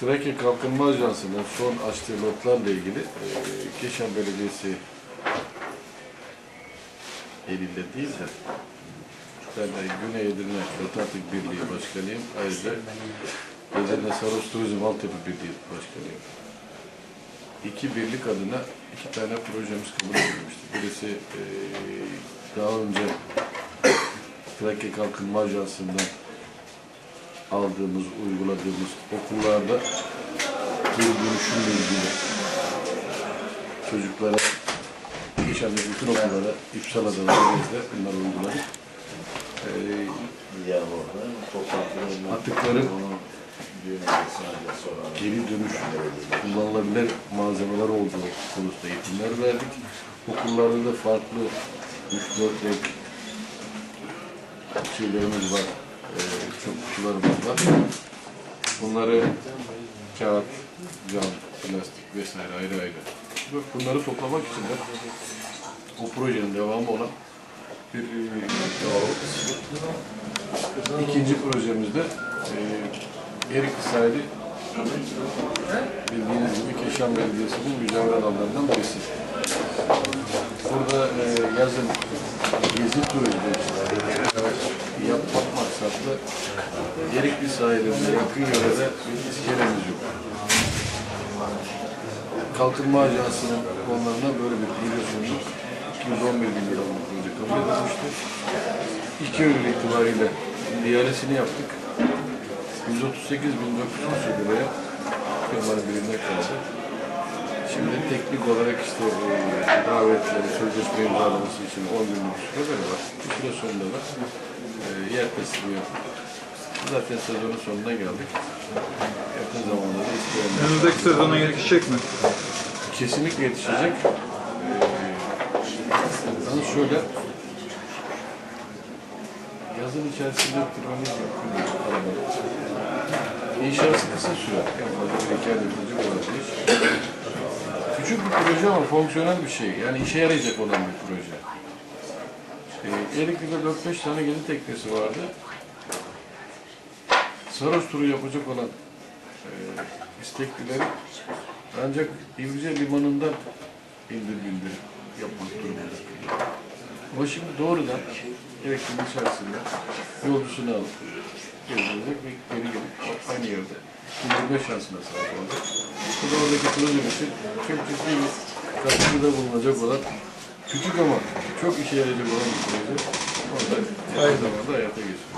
Trakya Kalkınma Ajansı'nın son açtığı lotlarla ilgili e, Keşan Belediyesi eliyle değil de ben de Güney Edirne Lotantik Birliği Başkanıyım. Ayrıca Edirne Saros Turizm Altyapı Birliği Başkanıyım. İki birlik adına iki tane projemiz kabul edilmişti. Birisi e, daha önce Trakya Kalkınma Ajansı'ndan aldığımız, uyguladığımız okullarda geri dönüşümle ilgili çocuklara, inşallah bütün okullara İpsal de bunları uyguladık. Ee, sonra geri dönüş kullanılabilir malzemeler olduğu konusunda eğitimler verdik. Okullarda da farklı 3-4 renk şeylerimiz var. Ee, çok kutularımız var. Bunları kağıt, cam, plastik vesaire ayrı ayrı. Bunları toplamak için de o projenin devamı olan bir e, ikinci projemizde e, Erikli sahili bildiğiniz gibi Keşan Belediyesi'nin mücadele alanlarından birisi. Burada e, yazın gezi turizmi yapmak maksatlı Erikli sahilinde yakın yörede bir iskelemiz yok. Kalkınma Ajansı'nın konularına böyle bir proje sunduk. 211 bin liralık proje kabul edilmişti. 2 Eylül itibariyle ihalesini yaptık. 138 bin 900 liraya firmanın birinde kaldı. Şimdi teknik olarak işte e, davetleri, sözleşme imzalaması için 10 günlük süreleri var. Bir süre sonunda da e, yer teslimi yaptık. Zaten sezonun sonuna geldik. Yakın zamanda da isteyenler Önümüzdeki sezona yetişecek mi? kesinlikle yetişecek. Yalnız şöyle yazın içerisinde bitirmemiz mümkün değil. İnşası kısa sürer. En fazla bir iki ayda bitecek olan bir iş. Küçük bir proje ama fonksiyonel bir şey. Yani işe yarayacak olan bir proje. Ee, Erikli'de 4-5 tane gezi teknesi vardı. Saros turu yapacak olan e, isteklileri ancak İvrice Limanı'ndan indir bindir yapmak durumunda. Ama şimdi doğrudan Erikli'nin içerisinde yolcusunu alıp gezilecek ve geri gelip aynı yerde indirme şansına sahip olacak. Bu da oradaki turizm için çok ciddi bir katkıda bulunacak olan küçük ama çok işe yarayacak olan bir proje. Orada aynı zamanda hayata geçiyor.